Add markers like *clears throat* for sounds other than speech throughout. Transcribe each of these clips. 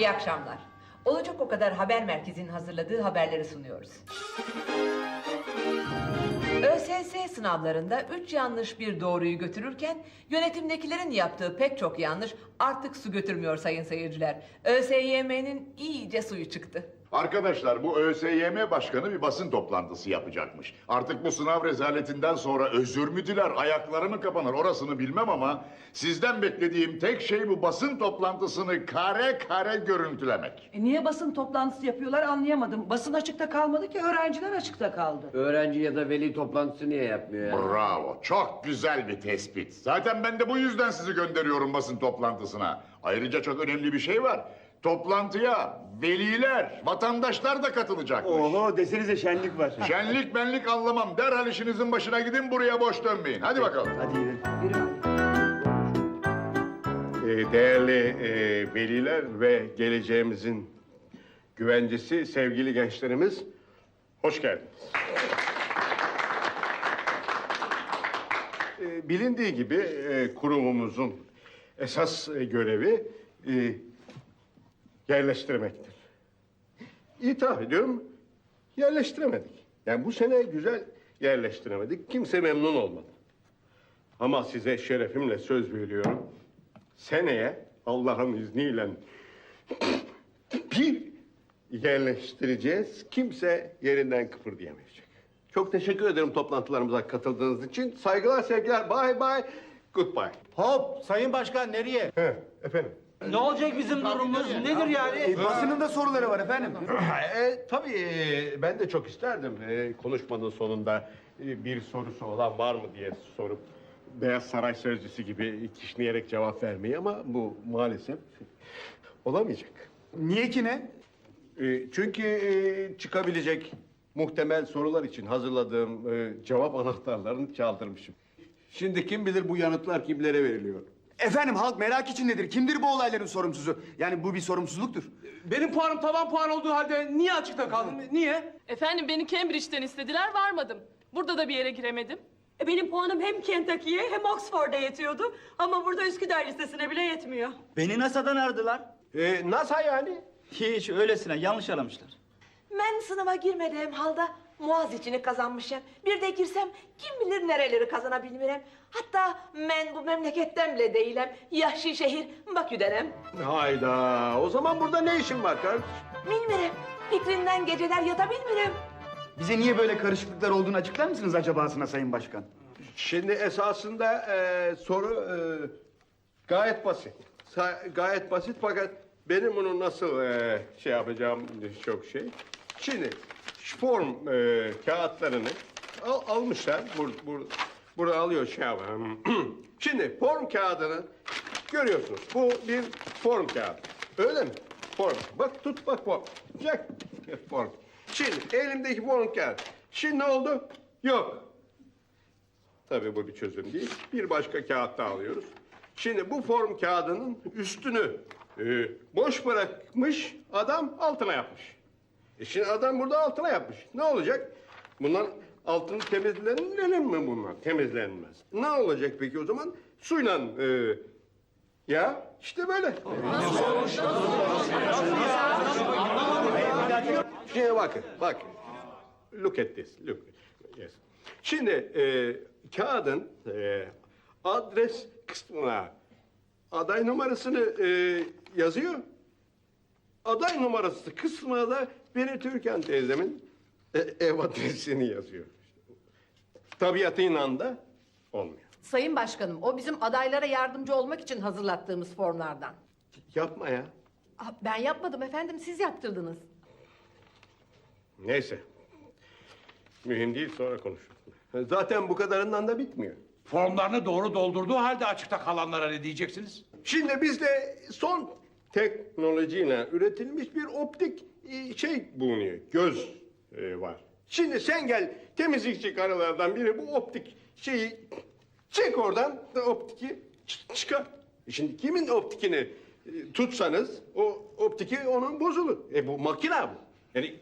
İyi akşamlar. Olacak o kadar haber merkezinin hazırladığı haberleri sunuyoruz. ÖSS sınavlarında üç yanlış bir doğruyu götürürken yönetimdekilerin yaptığı pek çok yanlış artık su götürmüyor sayın seyirciler. ÖSYM'nin iyice suyu çıktı. Arkadaşlar bu ÖSYM başkanı bir basın toplantısı yapacakmış. Artık bu sınav rezaletinden sonra özür mü diler, ayakları mı kapanır orasını bilmem ama... ...sizden beklediğim tek şey bu basın toplantısını kare kare görüntülemek. E niye basın toplantısı yapıyorlar anlayamadım. Basın açıkta kalmadı ki öğrenciler açıkta kaldı. Öğrenci ya da veli toplantısı niye yapmıyor ya? Bravo, çok güzel bir tespit. Zaten ben de bu yüzden sizi gönderiyorum basın toplantısına. Ayrıca çok önemli bir şey var. Toplantıya veliler, vatandaşlar da katılacakmış. Oho desenize şenlik var. Şenlik benlik anlamam. Derhal işinizin başına gidin, buraya boş dönmeyin. Hadi bakalım. Hadi gidelim. Ee, Değerli e, veliler ve geleceğimizin güvencesi sevgili gençlerimiz hoş geldiniz. Ee, Bilindiği gibi e, kurumumuzun esas e, görevi e, yerleştirmektir. İtiraf ediyorum yerleştiremedik. Yani bu sene güzel yerleştiremedik. Kimse memnun olmadı. Ama size şerefimle söz veriyorum. Seneye Allah'ın izniyle *clears throat* bir yerleştireceğiz. Kimse yerinden kıpırdayamayacak. Çok teşekkür ederim toplantılarımıza katıldığınız için. Saygılar, sevgiler. Bye bye. Goodbye. Hop Sayın Başkan nereye? He, efendim. Ne olacak bizim durumumuz? Nedir yani? E, basının da soruları var efendim. *clears throat* e, tabii e, ben de çok isterdim e, konuşmanın sonunda e, bir sorusu olan var mı diye sorup Beyaz Saray Sözcüsü gibi kişneyerek cevap vermeyi ama bu maalesef olamayacak. Niye ki ne? E, çünkü e, çıkabilecek muhtemel sorular için hazırladığım e, cevap anahtarlarını çaldırmışım. Şimdi kim bilir bu yanıtlar kimlere veriliyor? Efendim halk merak içindedir. Kimdir bu olayların sorumsuzu? Yani bu bir sorumsuzluktur. Benim puanım tavan puan olduğu halde niye açıkta kaldım? Niye? Efendim beni Cambridge'den istediler varmadım. Burada da bir yere giremedim. E, Benim puanım hem Kentucky'ye hem Oxford'a yetiyordu. Ama burada Üsküdar Lisesi'ne bile yetmiyor. Beni NASA'dan aradılar. E, NASA yani? Hiç öylesine yanlış aramışlar. Ben sınava girmediğim halde muaz içini kazanmışım. Bir de girsem kim bilir nereleri kazanabilmirem. Hatta ben bu memleketten bile değilim. Yaşlı şehir Bakü'denem. Hayda. O zaman burada ne işin var kardeşim? Bilmiyorum. Fikrinden geceler yatabilmirim. Bize niye böyle karışıklıklar olduğunu açıklar mısınız acabasına Sayın Başkan? Şimdi esasında e, soru e, gayet basit. Sa- gayet basit fakat benim bunu nasıl e, şey yapacağım çok şey. Şimdi form e, kağıtlarını al, almışlar. Bur, bur, burada alıyor şey yapalım. *clears throat* Şimdi form kağıdını görüyorsunuz. Bu bir form kağıdı. Öyle mi? Form. Bak tut bak form. Çek. *laughs* Form. Şimdi elimdeki form kağıdı. Şimdi ne oldu? Yok. Tabii bu bir çözüm değil. Bir başka kağıt daha alıyoruz. Şimdi bu form kağıdının üstünü e, boş bırakmış adam altına yapmış. E şimdi adam burada altına yapmış. Ne olacak? Bunlar altını temizlenir mi bunlar? Temizlenmez. Ne olacak peki o zaman? Suyla e, ya işte böyle. Şimdi bakın, bakın. Look at this, look. Yes. Şimdi e, kağıdın e, adres kısmına aday numarasını e, yazıyor. Aday numarası kısmına da beni Türkan teyzemin e, ev adresini yazıyor. Tabiatıyla da olmuyor. Sayın Başkanım, o bizim adaylara yardımcı olmak için hazırlattığımız formlardan. Yapma ya. Ah, Ben yapmadım efendim, siz yaptırdınız. Neyse. Mühim değil sonra konuşuruz. Zaten bu kadarından da bitmiyor. Formlarını doğru doldurduğu halde açıkta kalanlara ne diyeceksiniz? Şimdi bizde son teknolojiyle üretilmiş bir optik şey bulunuyor. Göz e, var. Şimdi sen gel temizlikçi karılardan biri bu optik şeyi çek oradan da optiki çıkar. E Şimdi kimin optikini e, tutsanız o optiki onun bozulur. E bu makine bu. Yani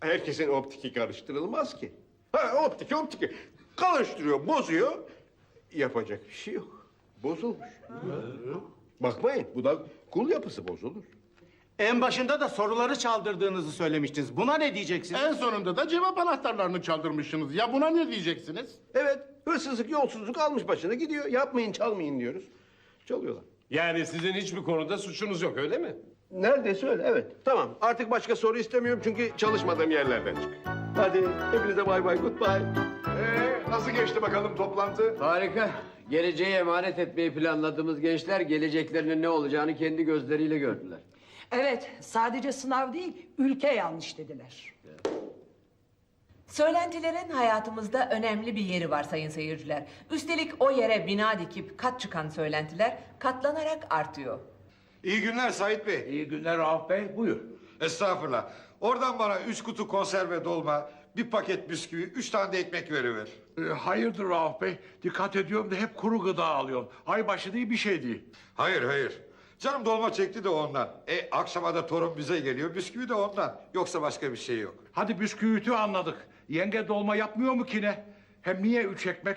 herkesin optiki karıştırılmaz ki. Ha optiki optiki karıştırıyor, bozuyor. Yapacak bir şey yok. Bozulmuş. Bakmayın bu da kul yapısı bozulur. En başında da soruları çaldırdığınızı söylemiştiniz. Buna ne diyeceksiniz? En sonunda da cevap anahtarlarını çaldırmışsınız. Ya buna ne diyeceksiniz? Evet, hırsızlık, yolsuzluk almış başına gidiyor. Yapmayın, çalmayın diyoruz. Çalıyorlar. Yani sizin hiçbir konuda suçunuz yok öyle mi? Neredeyse öyle, evet. Tamam, artık başka soru istemiyorum çünkü çalışmadığım yerlerden çıkıyor. Hadi, hepinize bay bay, goodbye. Ee, nasıl geçti bakalım toplantı? Harika. Geleceğe emanet etmeyi planladığımız gençler geleceklerinin ne olacağını kendi gözleriyle gördüler. Evet, sadece sınav değil, ülke yanlış dediler. Söylentilerin hayatımızda önemli bir yeri var sayın seyirciler. Üstelik o yere bina dikip kat çıkan söylentiler katlanarak artıyor. İyi günler Sait Bey. İyi günler Rauf Bey, buyur. Estağfurullah. Oradan bana üç kutu konserve dolma, bir paket bisküvi, üç tane de ekmek veriver. Ee, hayırdır Rauf Bey? Dikkat ediyorum da hep kuru gıda alıyorum. Aybaşı değil bir şey değil. Hayır hayır. Canım dolma çekti de ondan. E akşama da torun bize geliyor, bisküvi de ondan. Yoksa başka bir şey yok. Hadi bisküvitü anladık. Yenge dolma yapmıyor mu ki ne? Hem niye üç ekmek?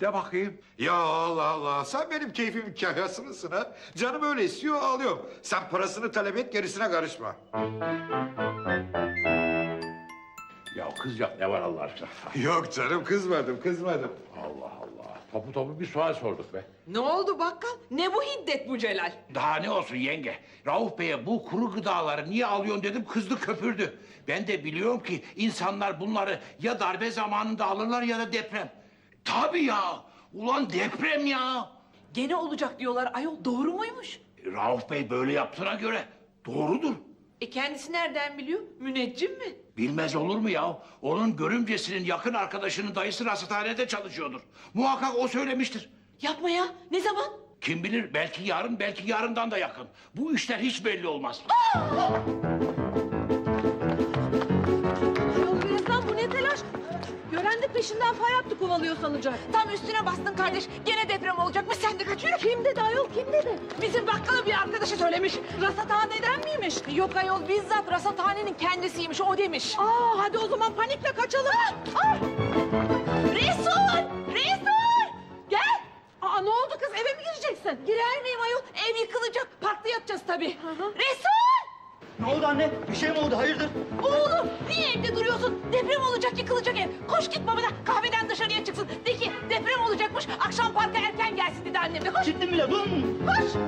De bakayım. Ya Allah Allah, sen benim keyfimin kahyasınısın ha. Canım öyle istiyor, alıyorum. Sen parasını talep et, gerisine karışma. Ya kızacak ne var Allah aşkına? *laughs* Yok canım, kızmadım, kızmadım. Allah Allah. Topu topu bir sual sorduk be. Ne oldu bakkal? Ne bu hiddet bu Celal? Daha ne olsun yenge? Rauf Bey'e bu kuru gıdaları niye alıyorsun dedim kızdı köpürdü. Ben de biliyorum ki insanlar bunları ya darbe zamanında alırlar ya da deprem. Tabii ya. Ulan deprem ya. Gene olacak diyorlar ayol doğru muymuş? Rauf Bey böyle yaptığına göre doğrudur. E kendisi nereden biliyor? Müneccim mi? Bilmez olur mu ya? Onun görümcesinin yakın arkadaşının dayısı rasathanede çalışıyordur. Muhakkak o söylemiştir. Yapma ya. Ne zaman? Kim bilir belki yarın belki yarından da yakın. Bu işler hiç belli olmaz. Yok peşinden fay attı kovalıyor sanacak. Tam üstüne bastın kardeş. Gene deprem olacakmış. Sen de kaçıyor. Kim dedi ayol kim dedi? Bizim bakkala bir arkadaşı söylemiş. Rasathaneden miymiş? Yok ayol bizzat rasathanenin kendisiymiş. O demiş. Aa hadi o zaman panikle kaçalım. Ah! Resul! Resul! Gel! Aa ne oldu kız eve mi gireceksin? Girer miyim ayol? Ev yıkılacak. Parkta yatacağız tabii. Resul! Ne oldu anne? Bir şey mi oldu? Hayırdır? Oğlum? Deprem olacak yıkılacak ev. Koş git babana kahveden dışarıya çıksın. De ki deprem olacakmış. Akşam parka erken gelsin dedi annem de. Koş Gittim bile. Dur. koş. *laughs*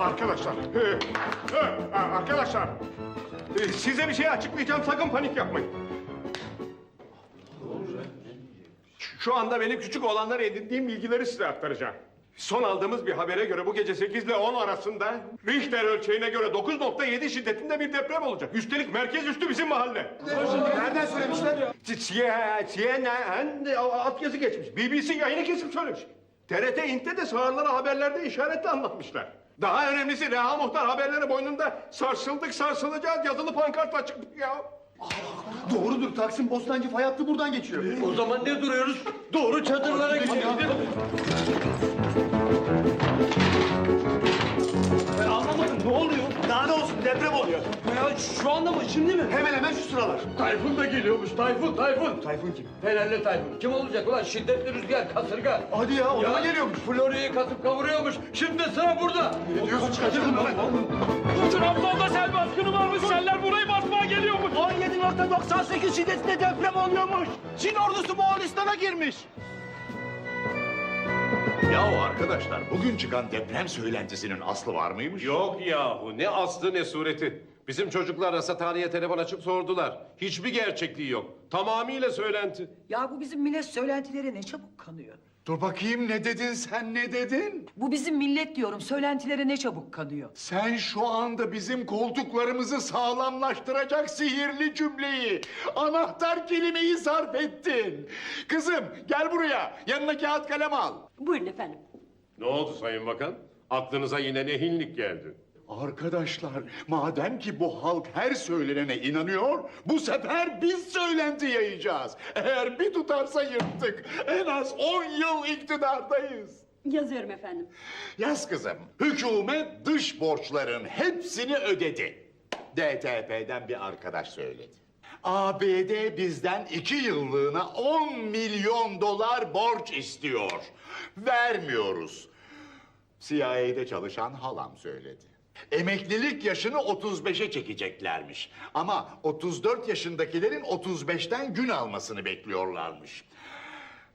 Arkadaşlar, *laughs* e, e, arkadaşlar. Ee, Size bir şey açıklayacağım, sakın panik yapmayın. Şu anda benim küçük olanlara edindiğim bilgileri size aktaracağım. Son aldığımız bir habere göre bu gece 8 ile 10 arasında Richter ölçeğine göre 9.7 şiddetinde bir deprem olacak. Üstelik merkez üstü bizim mahalle. Nereden söylemişler? CNN alt yazı geçmiş. BBC yayını kesip söylemiş. TRT İnt'te de sağırlara haberlerde işaretle anlatmışlar. Daha önemlisi Reha Muhtar haberleri boynunda sarsıldık sarsılacağız yazılı pankartla çıkmış ya. Doğrudur, Taksim Bostancı fay hattı buradan geçiyor. O zaman ne duruyoruz? Doğru çadırlara gidelim. Oluyor? Daha ne olsun? Deprem oluyor. Ya şu anda mı? Şimdi mi? Hemen hemen şu sıralar. Tayfun da geliyormuş. Tayfun, Tayfun. Tayfun kim? Fenerli Tayfun. Kim olacak ulan? Şiddetli rüzgar, kasırga. Hadi ya, o da geliyormuş. Florya'yı katıp kavuruyormuş. Şimdi sıra burada. Ne diyorsun? Kaçırdım lan. Trabzon'da sel baskını varmış. Seller burayı basmaya geliyormuş. 17.98 şiddetinde deprem oluyormuş. Çin ordusu Moğolistan'a girmiş. Yahu arkadaşlar bugün çıkan deprem söylentisinin aslı var mıymış? Yok yahu, ne aslı ne sureti. Bizim çocuklar rasathaneye telefon açıp sordular. Hiçbir gerçekliği yok. Tamamıyla söylenti. Ya bu bizim millet söylentileri ne çabuk kanıyor. Dur bakayım ne dedin sen ne dedin? Bu bizim millet diyorum söylentileri ne çabuk kanıyor. Sen şu anda bizim koltuklarımızı sağlamlaştıracak sihirli cümleyi, anahtar kelimeyi sarf ettin. Kızım gel buraya, yanına kağıt kalem al. Buyurun efendim. Ne oldu Sayın Bakan? Aklınıza yine ne hinlik geldi? Arkadaşlar, madem ki bu halk her söylenene inanıyor, bu sefer biz söylenti yayacağız. Eğer bir tutarsa yırttık. En az 10 yıl iktidardayız. Yazıyorum efendim. Yaz kızım, hükümet dış borçların hepsini ödedi. DTP'den bir arkadaş söyledi. ABD bizden iki yıllığına 10 milyon dolar borç istiyor. Vermiyoruz. CIA'de çalışan halam söyledi. Emeklilik yaşını 35'e çekeceklermiş. Ama 34 yaşındakilerin 35'ten gün almasını bekliyorlarmış.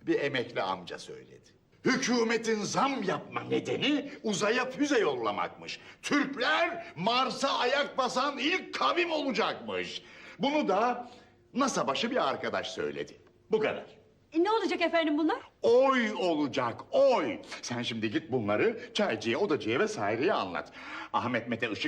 Bir emekli amca söyledi. Hükümetin zam yapma nedeni uzaya füze yollamakmış. Türkler Mars'a ayak basan ilk kavim olacakmış. Bunu da NASA başı bir arkadaş söyledi. Bu kadar. E, ne olacak efendim bunlar? Oy olacak, oy. Sen şimdi git bunları çaycıya, odacıya vesaireye anlat. Ahmet Mete Işık